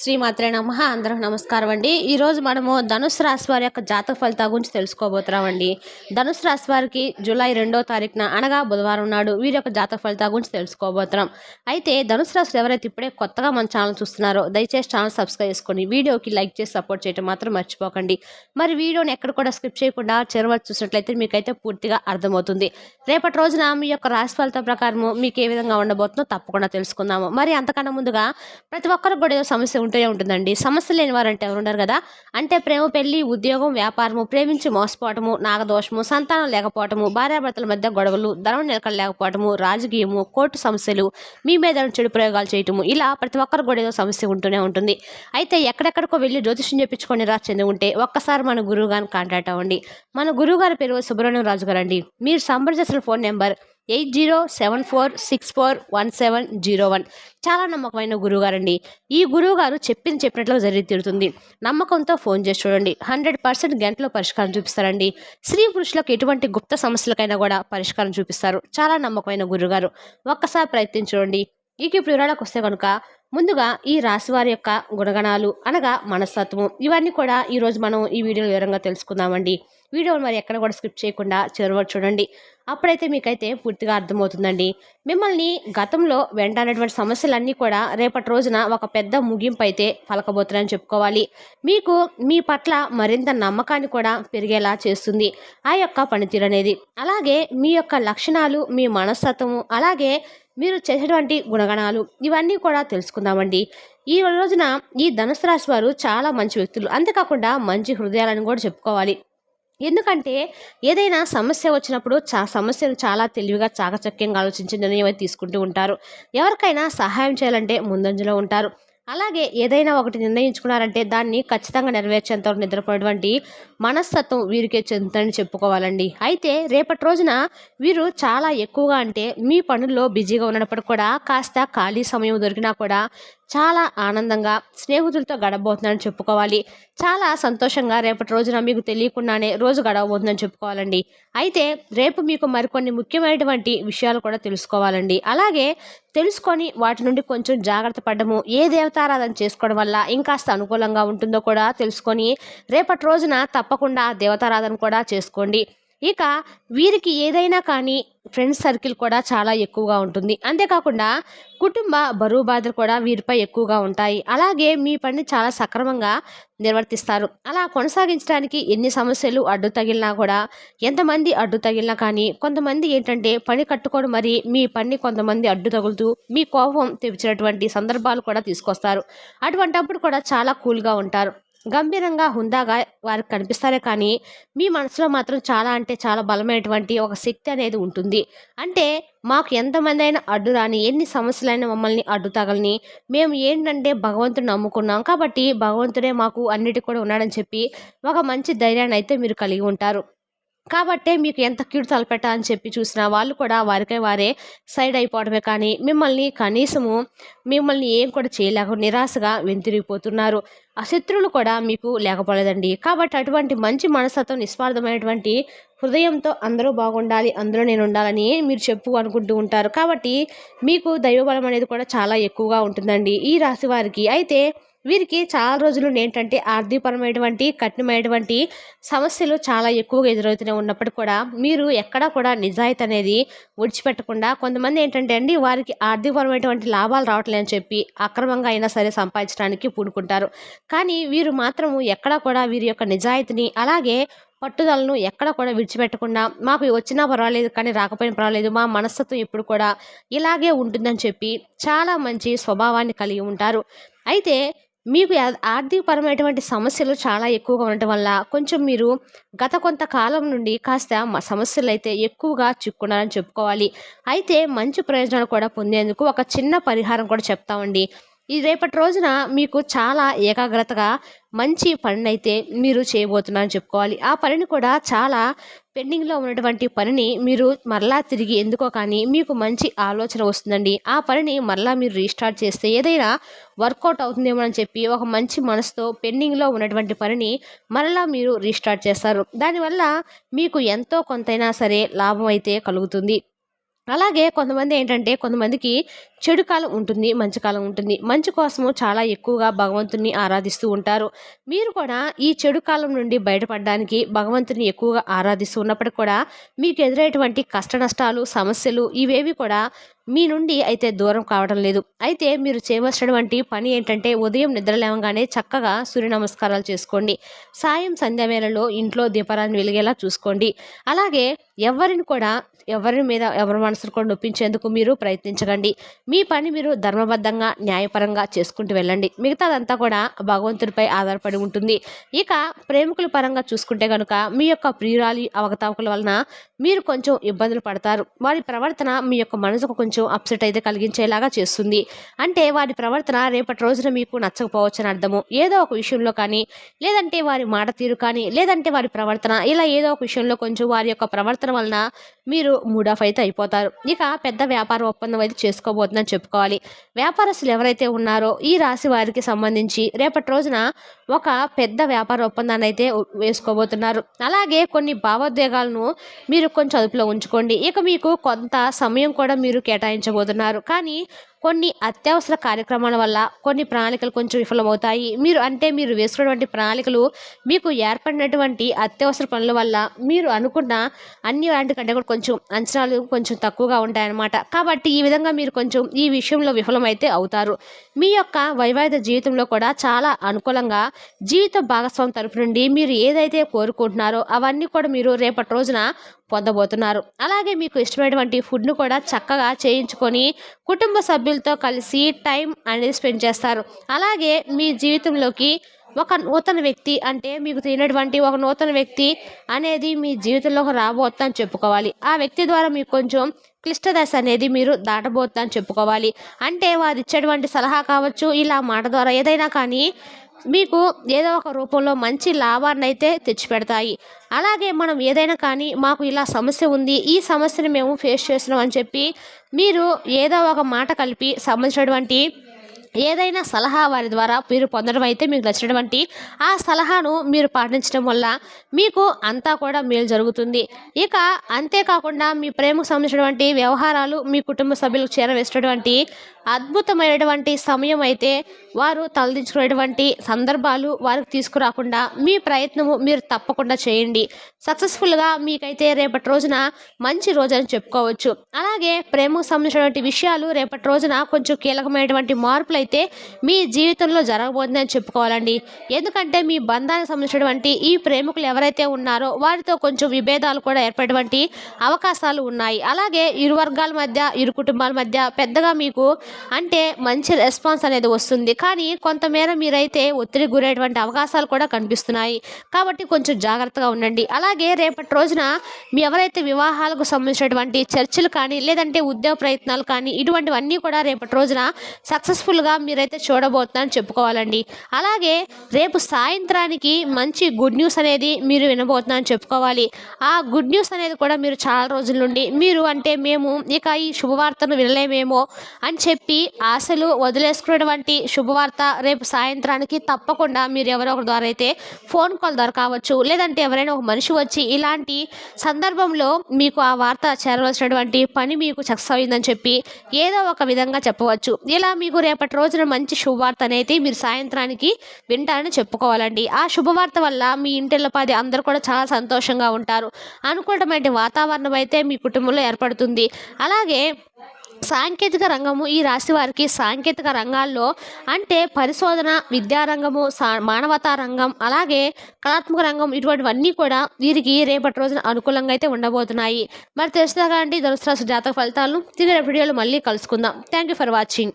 శ్రీమాత్రే నమ. అందరూ నమస్కారం అండి. ఈరోజు మనము ధనుసు రాశి వారి యొక్క జాతక ఫలితాల గురించి తెలుసుకోబోతున్నామండి ధనుసు రాశి వారికి జూలై రెండో తారీఖున అనగా బుధవారం నాడు వీరి యొక్క జాతక ఫలితాల గురించి తెలుసుకోబోతున్నాం. అయితే ధనుసు రాశులు ఎవరైతే ఇప్పుడే కొత్తగా మన ఛానల్ చూస్తున్నారో దయచేసి ఛానల్ సబ్స్క్రైబ్ చేసుకోండి వీడియోకి లైక్ చేసి సపోర్ట్ చేయడం మాత్రం మర్చిపోకండి. మరి వీడియోని ఎక్కడ కూడా స్కిప్ చేయకుండా చివరి చూసినట్లయితే మీకైతే పూర్తిగా అర్థమవుతుంది. రేపటి రోజున మీ యొక్క రాశి ఫలితం ప్రకారము మీకు ఏ విధంగా ఉండబోతుందో తప్పకుండా తెలుసుకుందాము. మరి అంతకన్నా ముందుగా ప్రతి ఒక్కరికి కూడా ఏదో సమస్య ఉంటూనే ఉంటుందండి. సమస్య లేని వారంటే ఎవరు ఉండరు కదా? అంటే ప్రేమ పెళ్ళి ఉద్యోగం వ్యాపారము ప్రేమించి మోసపోవటము నాగదోషము సంతానం లేకపోవటము భార్యాభర్తల మధ్య గొడవలు ధనం నిలకడ లేకపోవటము రాజకీయము కోర్టు సమస్యలు మీ మీద చెడు ప్రయోగాలు చేయటము ఇలా ప్రతి ఒక్కరు కూడా ఏదో సమస్య ఉంటూనే ఉంటుంది. అయితే ఎక్కడెక్కడికో వెళ్ళి జ్యోతిష్యం చెప్పించుకొని రా చెంది ఉంటే ఒక్కసారి మన గురువు గారిని కాంటాక్ట్ అవ్వండి. మన గురువు గారి పేరు సుబ్రహ్మణ్యం రాజు గారు అండి మీరు సంప్రదించిన phone number eight zero seven four six four one seven zero one. చాలా నమ్మకమైన గురువుగారండి. ఈ గురువుగారు చెప్పింది చెప్పినట్లు జరిగి తీరుతుంది. నమ్మకంతో ఫోన్ చేసి చూడండి. హండ్రెడ్ పర్సెంట్ గంటలో పరిష్కారం చూపిస్తారండి. స్త్రీ పురుషులకు ఎటువంటి గుప్త సమస్యలకైనా కూడా పరిష్కారం చూపిస్తారు. చాలా నమ్మకమైన గురువుగారు. ఒక్కసారి ప్రయత్నం ఇక ఇప్పుడు వివరాలకు వస్తే కనుక ముందుగా ఈ రాశివారి యొక్క గుణగణాలు అనగా మనస్తత్వం. ఇవన్నీ కూడా ఈరోజు మనం ఈ వీడియోలో వివరంగా తెలుసుకుందామండి. వీడియోలు మరి ఎక్కడ కూడా స్కిప్ చేయకుండా చివరి చూడండి. అప్పుడైతే మీకైతే పూర్తిగా అర్థమవుతుందండి. మిమ్మల్ని గతంలో వెంటాడినటువంటి సమస్యలన్నీ కూడా రేపటి రోజున ఒక పెద్ద ముగింపు అయితే పలకబోతున్నాయని చెప్పుకోవాలి. మీకు మీ పట్ల మరింత నమ్మకాన్ని కూడా పెరిగేలా చేస్తుంది ఆ యొక్క పనితీరు అనేది. అలాగే మీ యొక్క లక్షణాలు మీ మనస్తత్వము అలాగే మీరు చేసేటువంటి గుణగణాలు ఇవన్నీ కూడా తెలుసుకుందామండి. ఈ రోజున ఈ ధనుసు రాశి వారు చాలా మంచి వ్యక్తులు. అంతేకాకుండా మంచి హృదయాలను కూడా చెప్పుకోవాలి. ఎందుకంటే ఏదైనా సమస్య వచ్చినప్పుడు చా సమస్యను చాలా తెలివిగా చాకచక్యంగా ఆలోచించి నిర్ణయం తీసుకుంటూ ఉంటారు. ఎవరికైనా సహాయం చేయాలంటే ముందంజలో ఉంటారు. అలాగే ఏదైనా ఒకటి నిర్ణయించుకున్నారంటే దాన్ని ఖచ్చితంగా నెరవేర్చేంత వరకు నిద్రపోయేటువంటి మనస్తత్వం వీరికే చెందుతుందని చెప్పుకోవాలండి. అయితే రేపటి రోజున వీరు చాలా ఎక్కువగా అంటే మీ పనుల్లో బిజీగా ఉన్నప్పటికీ కూడా కాస్త ఖాళీ సమయం దొరికినా కూడా చాలా ఆనందంగా స్నేహితులతో గడబోతుందని చెప్పుకోవాలి. చాలా సంతోషంగా రేపటి రోజున మీకు తెలియకుండానే రోజు గడవబోతుందని చెప్పుకోవాలండి. అయితే రేపు మీకు మరికొన్ని ముఖ్యమైనటువంటి విషయాలు కూడా తెలుసుకోవాలండి. అలాగే తెలుసుకొని వాటి నుండి కొంచెం జాగ్రత్త పడము ఏ దేవతారాధన చేసుకోవడం వల్ల ఇంకాస్త అనుకూలంగా ఉంటుందో కూడా తెలుసుకొని రేపటి రోజున తప్పకుండా దేవతారాధన కూడా చేసుకోండి. ఇక వీరికి ఏదైనా కానీ ఫ్రెండ్స్ సర్కిల్ కూడా చాలా ఎక్కువగా ఉంటుంది. అంతేకాకుండా కుటుంబ బరువు బాధలు కూడా వీరిపై ఎక్కువగా ఉంటాయి. అలాగే మీ పని చాలా సక్రమంగా నిర్వర్తిస్తారు. అలా కొనసాగించడానికి ఎన్ని సమస్యలు అడ్డు తగిలినా కూడా ఎంతమంది అడ్డు తగిలినా కానీ కొంతమంది ఏంటంటే పని కట్టుకోవడం మరి మీ పని కొంతమంది అడ్డు తగులుతూ మీ కోపం తెచ్చినటువంటి సందర్భాలు కూడా తీసుకొస్తారు. అటువంటప్పుడు కూడా చాలా కూల్గా ఉంటారు. గంభీరంగా హుందాగా వారికి కనిపిస్తారే కానీ మీ మనసులో మాత్రం చాలా అంటే చాలా బలమైనటువంటి ఒక శక్తి అనేది ఉంటుంది. అంటే మాకు ఎంతమంది అయినా అడ్డు రాని ఎన్ని సమస్యలైనా మమ్మల్ని అడ్డు తగలని మేము ఏంటంటే భగవంతుని నమ్ముకున్నాం కాబట్టి భగవంతుడే మాకు అన్నిటి కూడా ఉన్నాడని చెప్పి ఒక మంచి ధైర్యాన్ని అయితే మీరు కలిగి ఉంటారు. కాబట్టే మీకు ఎంత క్యూట్ కీడు తలపెట్టాలని చెప్పి చూసిన వాళ్ళు కూడా వారికై వారే సైడ్ అయిపోవడమే కానీ మిమ్మల్ని కనీసము మిమ్మల్ని ఏం కూడా చేయలేక నిరాశగా వెంతిరిగిపోతున్నారు. ఆ శత్రువులు కూడా మీకు లేకపోలేదండి. కాబట్టి అటువంటి మంచి మనస్తత్వం నిస్వార్థమైనటువంటి హృదయంతో అందరూ బాగుండాలి అందులో నేను ఉండాలని మీరు చెప్పు అనుకుంటూ ఉంటారు. కాబట్టి మీకు దైవబలం అనేది కూడా చాలా ఎక్కువగా ఉంటుందండి ఈ రాశి వారికి. అయితే వీరికి చాలా రోజులు ఏంటంటే ఆర్థికపరమైనటువంటి కఠినమైనటువంటి సమస్యలు చాలా ఎక్కువగా ఎదురవుతూనే ఉన్నప్పటికీ కూడా మీరు ఎక్కడా కూడా నిజాయితీ అనేది విడిచిపెట్టకుండా కొంతమంది ఏంటంటే అండి వారికి ఆర్థికపరమైనటువంటి లాభాలు రావట్లేదని చెప్పి అక్రమంగా అయినా సరే సంపాదించడానికి పూనుకుంటారు. కానీ వీరు మాత్రము ఎక్కడా కూడా వీరి యొక్క నిజాయితీని అలాగే పట్టుదలను ఎక్కడ కూడా విడిచిపెట్టకుండా మాకు వచ్చినా పర్వాలేదు కానీ రాకపోయినా పర్వాలేదు మా మనస్తత్వం ఎప్పుడు కూడా ఇలాగే ఉంటుందని చెప్పి చాలా మంచి స్వభావాన్ని కలిగి ఉంటారు. అయితే మీకు ఆర్థికపరమైనటువంటి సమస్యలు చాలా ఎక్కువగా ఉండటం వల్ల కొంచెం మీరు గత కొంతకాలం నుండి కాస్త సమస్యలు అయితే ఎక్కువగా చిక్కున్నారని చెప్పుకోవాలి. అయితే మంచి ప్రయోజనాలు కూడా పొందేందుకు ఒక చిన్న పరిహారం కూడా చెప్తామండి. ఈ రేపటి రోజున మీకు చాలా ఏకాగ్రతగా మంచి పనిని అయితే మీరు చేయబోతున్నారని చెప్పుకోవాలి. ఆ పనిని కూడా చాలా పెండింగ్లో ఉన్నటువంటి పనిని మీరు మరలా తిరిగి ఎందుకో కానీ మీకు మంచి ఆలోచన వస్తుందండి. ఆ పనిని మరలా మీరు రీస్టార్ట్ చేస్తే ఏదైనా వర్కౌట్ అవుతుందేమో అని చెప్పి ఒక మంచి మనసుతో పెండింగ్లో ఉన్నటువంటి పనిని మరలా మీరు రీస్టార్ట్ చేస్తారు. దానివల్ల మీకు ఎంతో కొంతైనా సరే లాభం అయితే కలుగుతుంది. అలాగే కొంతమంది ఏంటంటే కొంతమందికి చెడు కాలం ఉంటుంది మంచి కాలం ఉంటుంది. మంచి కోసము చాలా ఎక్కువగా భగవంతుని ఆరాధిస్తూ ఉంటారు. మీరు కూడా ఈ చెడు కాలం నుండి బయటపడడానికి భగవంతుని ఎక్కువగా ఆరాధిస్తూ ఉన్నప్పటికీ కూడా మీకు ఎదురైనటువంటి కష్ట నష్టాలు సమస్యలు ఇవేవి కూడా మీ నుండి అయితే దూరం కావడం లేదు. అయితే మీరు చేయవలసినటువంటి పని ఏంటంటే ఉదయం నిద్ర లేవగానే చక్కగా సూర్య నమస్కారాలు చేసుకోండి. సాయం సంధ్యావేళలో ఇంట్లో దీపారాన్ని వెలిగేలా చూసుకోండి. అలాగే ఎవరిని కూడా ఎవరి మీద ఎవరి మనసును కూడా నొప్పించేందుకు మీరు ప్రయత్నించకండి. మీ పని మీరు ధర్మబద్ధంగా న్యాయపరంగా చేసుకుంటూ వెళ్ళండి. మిగతాదంతా కూడా భగవంతుడిపై ఆధారపడి ఉంటుంది. ఇక ప్రేమికుల పరంగా చూసుకుంటే కనుక మీ యొక్క ప్రియురాలి అవకతవకల వలన మీరు కొంచెం ఇబ్బందులు పడతారు. వారి ప్రవర్తన మీ యొక్క మనసుకు కొంచెం కొంచెం అప్సెట్ అయితే కలిగించేలాగా చేస్తుంది. అంటే వారి ప్రవర్తన రేపటి రోజున మీకు నచ్చకపోవచ్చు అని అర్థము. ఏదో ఒక విషయంలో కానీ లేదంటే వారి మాట తీరు కానీ లేదంటే వారి ప్రవర్తన ఇలా ఏదో ఒక విషయంలో కొంచెం వారి యొక్క ప్రవర్తన వలన మీరు మూడ్ ఆఫ్ అయితే అయిపోతారు. ఇక పెద్ద వ్యాపార ఒప్పందం అయితే చేసుకోబోతుందని చెప్పుకోవాలి. వ్యాపారస్తులు ఎవరైతే ఉన్నారో ఈ రాశి వారికి సంబంధించి రేపటి రోజున ఒక పెద్ద వ్యాపార ఒప్పందాన్ని అయితే వేసుకోబోతున్నారు. అలాగే కొన్ని భావోద్వేగాలను మీరు కొంచెం అదుపులో ఉంచుకోండి. ఇక మీకు కొంత సమయం కూడా మీరు కేటాయించబోతున్నారు. కానీ కొన్ని అత్యవసర కార్యక్రమాల వల్ల కొన్ని ప్రణాళికలు కొంచెం విఫలమవుతాయి. మీరు అంటే మీరు వేసుకున్నటువంటి ప్రణాళికలు మీకు ఏర్పడినటువంటి అత్యవసర పనుల వల్ల మీరు అనుకున్న అన్ని వాటి కంటే కూడా కొంచెం అంచనాలు కొంచెం తక్కువగా ఉంటాయన్నమాట. కాబట్టి ఈ విధంగా మీరు కొంచెం ఈ విషయంలో విఫలమైతే అవుతారు. మీ యొక్క వైవాహిక జీవితంలో కూడా చాలా అనుకూలంగా జీవిత భాగస్వామి తరపు నుండి మీరు ఏదైతే కోరుకుంటున్నారో అవన్నీ కూడా మీరు రేపటి రోజున పొందబోతున్నారు. అలాగే మీకు ఇష్టమైనటువంటి ఫుడ్ను కూడా చక్కగా చేయించుకొని కుటుంబ సభ్యులు సభ్యులతో కలిసి టైం అనేది స్పెండ్ చేస్తారు. అలాగే మీ జీవితంలోకి ఒక నూతన వ్యక్తి అంటే మీకు తినటువంటి ఒక నూతన వ్యక్తి అనేది మీ జీవితంలోకి రాబోతుందని చెప్పుకోవాలి. ఆ వ్యక్తి ద్వారా మీకు కొంచెం క్లిష్ట దశ అనేది మీరు దాటబోతుందని చెప్పుకోవాలి. అంటే వారు ఇచ్చేటువంటి సలహా కావచ్చు ఇలా మాట ద్వారా ఏదైనా కానీ మీకు ఏదో ఒక రూపంలో మంచి లాభాన్ని అయితే తెచ్చిపెడతాయి. అలాగే మనం ఏదైనా కానీ మాకు ఇలా సమస్య ఉంది ఈ సమస్యను మేము ఫేస్ చేస్తున్నాం అని చెప్పి మీరు ఏదో ఒక మాట కలిపి సంబంధించినటువంటి ఏదైనా సలహా వారి ద్వారా మీరు పొందడం అయితే మీకు నచ్చినటువంటి ఆ సలహాను మీరు పాటించడం వల్ల మీకు అంతా కూడా మేలు జరుగుతుంది. ఇక అంతేకాకుండా మీ ప్రేమకు సంబంధించినటువంటి వ్యవహారాలు మీ కుటుంబ సభ్యులకు చేరవేసినటువంటి అద్భుతమైనటువంటి సమయం అయితే వారు తలదించుకునేటువంటి సందర్భాలు వారికి తీసుకురాకుండా మీ ప్రయత్నము మీరు తప్పకుండా చేయండి. సక్సెస్ఫుల్గా మీకైతే రేపటి రోజున మంచి రోజు అని చెప్పుకోవచ్చు. అలాగే ప్రేమకు సంబంధించినటువంటి విషయాలు రేపటి రోజున కొంచెం కీలకమైనటువంటి మార్పులు అయితే మీ జీవితంలో జరగబోతుందని చెప్పుకోవాలండి. ఎందుకంటే మీ బంధానికి సంబంధించినటువంటి ఈ ప్రేమికులు ఎవరైతే ఉన్నారో వారితో కొంచెం విభేదాలు కూడా ఏర్పడేటువంటి అవకాశాలు ఉన్నాయి. అలాగే ఇరు వర్గాల మధ్య ఇరు కుటుంబాల మధ్య పెద్దగా మీకు అంటే మంచి రెస్పాన్స్ అనేది వస్తుంది. కానీ కొంతమేర మీరైతే ఒత్తిడి గురైనటువంటి అవకాశాలు కూడా కనిపిస్తున్నాయి. కాబట్టి కొంచెం జాగ్రత్తగా ఉండండి. అలాగే రేపటి రోజున మీ ఎవరైతే వివాహాలకు సంబంధించినటువంటి చర్చలు కానీ లేదంటే ఉద్యోగ ప్రయత్నాలు కానీ ఇటువంటివన్నీ కూడా రేపటి రోజున సక్సెస్ఫుల్గా మీరైతే చూడబోతున్నారని చెప్పుకోవాలండి. అలాగే రేపు సాయంత్రానికి మంచి గుడ్ న్యూస్ అనేది మీరు వినబోతున్నారని చెప్పుకోవాలి. ఆ గుడ్ న్యూస్ అనేది కూడా మీరు చాలా రోజుల నుండి మీరు అంటే మేము ఇక ఈ శుభవార్తను వినలేమేమో అని చెప్పి ఆశలు వదిలేసుకున్నటువంటి శుభవార్త రేపు సాయంత్రానికి తప్పకుండా మీరు ఎవరో ఒకరి ద్వారా అయితే ఫోన్ కాల్ ద్వారా కావచ్చు లేదంటే ఎవరైనా ఒక మనిషి వచ్చి ఇలాంటి సందర్భంలో మీకు ఆ వార్త చేరవలసినటువంటి పని మీకు సక్సెస్ అయిందని చెప్పి ఏదో ఒక విధంగా చెప్పవచ్చు. ఇలా మీకు రేపటి రోజున మంచి శుభవార్త అనేది మీరు సాయంత్రానికి వింటారని చెప్పుకోవాలండి. ఆ శుభవార్త వల్ల మీ ఇంటిల్లపాది అందరూ కూడా చాలా సంతోషంగా ఉంటారు. అనుకూలమైన వాతావరణం అయితే మీ కుటుంబంలో ఏర్పడుతుంది. అలాగే సాంకేతిక రంగము ఈ రాశి వారికి సాంకేతిక రంగాల్లో అంటే పరిశోధన విద్యారంగము సా మానవతా రంగం అలాగే కళాత్మక రంగం ఇటువంటివన్నీ కూడా వీరికి రేపటి రోజున అనుకూలంగా అయితే ఉండబోతున్నాయి. మరి తెలుసుగా అండి ధనుసు రాశి జాతక ఫలితాలను. తిరిగి వీడియోలో మళ్ళీ కలుసుకుందాం. Thank you for watching